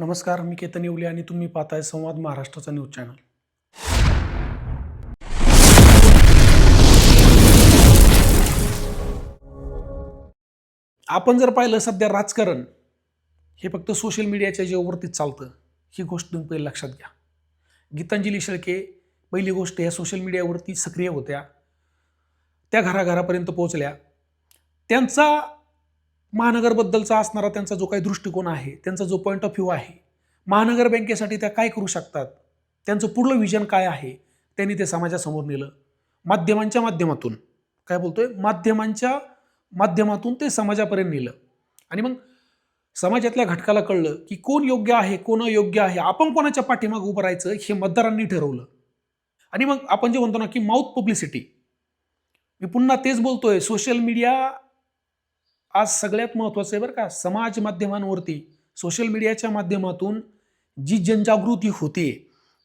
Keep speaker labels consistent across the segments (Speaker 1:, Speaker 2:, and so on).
Speaker 1: नमस्कार मी केतन येवले आणि तुम्ही पाहताय संवाद महाराष्ट्राचा न्यूज चॅनल. आपण जर पाहिलं सध्या राजकारण हे फक्त सोशल मीडियाच्या जेवरतीच चालतं. ही गोष्ट तुम्ही पहिले लक्षात घ्या. गीतांजली शेळके पहिली गोष्ट ह्या सोशल मीडियावरती सक्रिय होत्या. त्या घराघरापर्यंत पोहोचल्या. त्यांचा महानगरबद्दलचा असणारा त्यांचा जो काही दृष्टिकोन आहे त्यांचा जो पॉईंट ऑफ व्ह्यू आहे महानगर बँकेसाठी त्या काय करू शकतात? त्यांचं पुढलं विजन काय आहे? त्यांनी ते समाजासमोर नेलं. माध्यमांच्या माध्यमातून. काय बोलतोय? माध्यमांच्या माध्यमातून ते समाजापर्यंत नेलं. आणि मग समाजातल्या घटकाला कळलं की कोण योग्य आहे कोण अयोग्य आहे आपण कोणाच्या पाठीमागे उभं राहायचं हे मतदारांनी ठरवलं. आणि मग आपण जे म्हणतो ना की माउथ पब्लिसिटी मी पुन्हा तेच बोलतोय सोशल मीडिया आज सगळ्यात महत्त्वाचं आहे बरं का समाज माध्यमांवरती सोशल मीडियाच्या माध्यमातून जी जनजागृती होते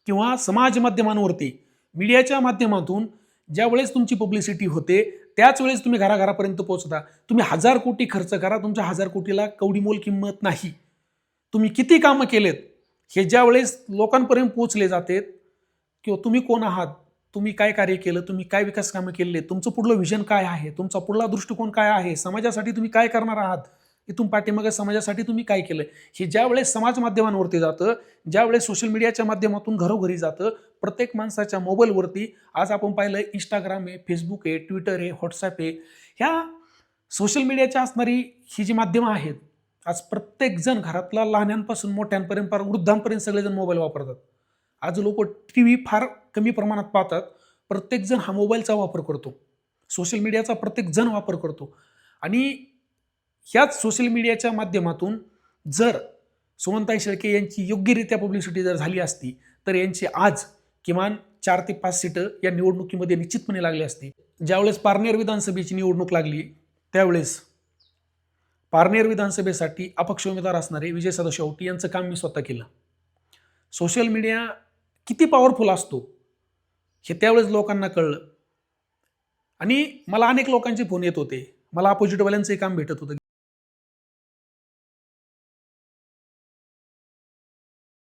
Speaker 1: किंवा समाज माध्यमांवरती मीडियाच्या माध्यमातून ज्या वेळेस तुमची पब्लिसिटी होते त्याच वेळेस तुम्ही घराघरापर्यंत पोहोचता. तुम्ही हजार कोटी खर्च करा तुमच्या हजार कोटीला कवडीमोल किंमत नाही. तुम्ही किती कामं केलेत हे ज्या वेळेस लोकांपर्यंत पोहोचले जाते किंवा तुम्ही कोण आहात तुम्ही काय कार्य केलं तुम्ही काय विकास कामं केले तुमचं पुढलं विजन काय आहे तुमचा पुढला दृष्टिकोन काय आहे समाजासाठी तुम्ही काय करणार आहात इथून पाठीमागे समाजासाठी तुम्ही काय केलं? हे ज्या वेळेस समाज माध्यमांवरती जातं ज्या वेळेस सोशल मीडियाच्या माध्यमातून घरोघरी जातं प्रत्येक माणसाच्या मोबाईलवरती आज आपण पाहिलं इंस्टाग्राम आहे फेसबुक आहे ट्विटर आहे व्हॉट्सॲप आहे ह्या सोशल मीडियाच्या असणारी ही जी माध्यमं आहेत आज प्रत्येकजण घरातला लहान्यांपासून मोठ्यांपर्यंत वृद्धांपर्यंत सगळेजण मोबाईल वापरतात. आज लोक टी व्ही फार कमी प्रमाणात पाहतात. प्रत्येकजण हा मोबाईलचा वापर करतो. सोशल मीडियाचा प्रत्येकजण वापर करतो. आणि ह्याच सोशल मीडियाच्या माध्यमातून जर सुमनताई शेळके यांची योग्यरित्या पब्लिसिटी जर झाली असती तर यांची आज किमान चार ते पाच सीटं या निवडणुकीमध्ये निश्चितपणे लागली असती. ज्यावेळेस पारनेर विधानसभेची निवडणूक लागली त्यावेळेस पारनेर विधानसभेसाठी अपक्ष उमेदवार असणारे विजय सदाशिवटी यांचं काम मी स्वतः केलं. सोशल मीडिया किती पॉवरफुल असतो हे त्यावेळेस लोकांना कळलं. आणि मला अनेक लोकांचे फोन येत होते. मला अपोजिटवाल्यांचंही काम भेटत होतं.